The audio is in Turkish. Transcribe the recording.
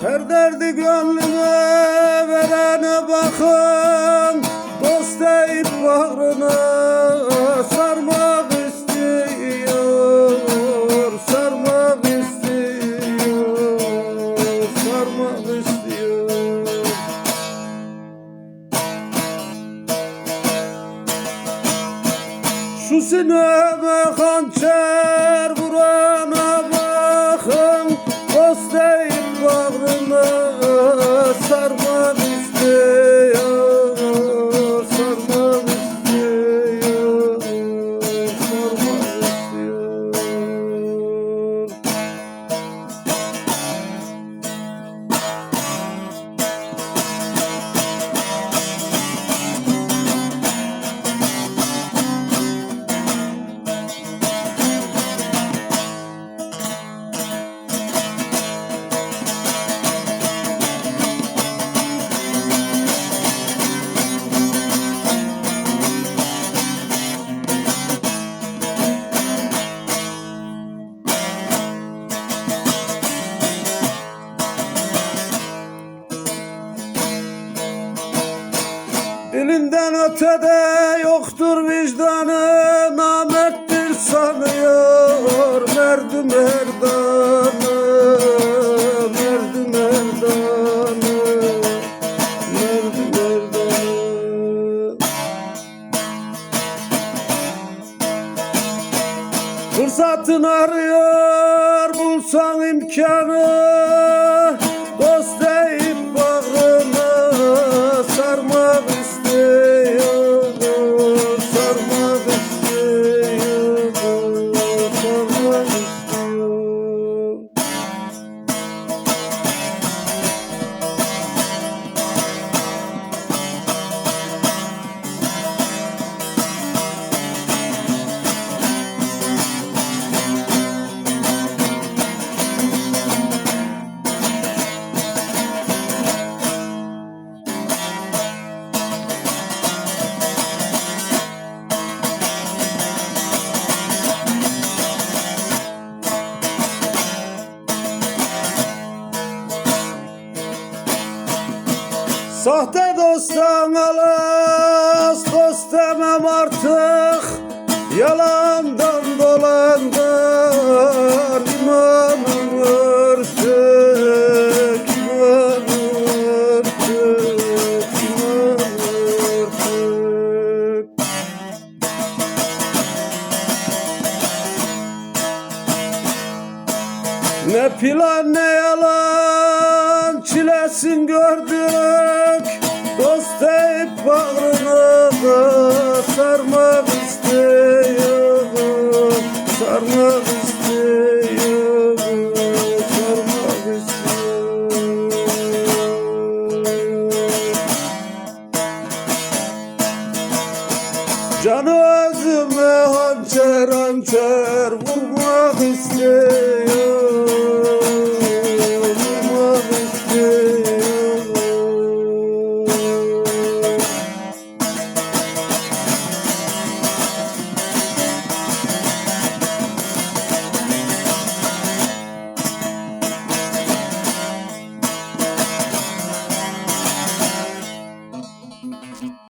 Her derdi gönlüne verene bakın. Dost deyip bağrına sarmak istiyor Sarmak istiyor Sarmak istiyor. Şu sineme hançer vurana Dilinden ötede yoktur vicdanı Namettir sanıyor Merdi merdanı Merdi merdanı Merdi merdanı Fırsatını arıyor bulsan imkanı Sahte dosttan alas dost demem artık. Yalandan dolandan imanım artık İmanım artık imanım artık Ne plan ne yalan çilesin gördük. Dost deyip bağrına da sarmak istiyor. Sarmak istiyor Sarmak istiyor. Canı özüme hançer hançer vurmak istiyor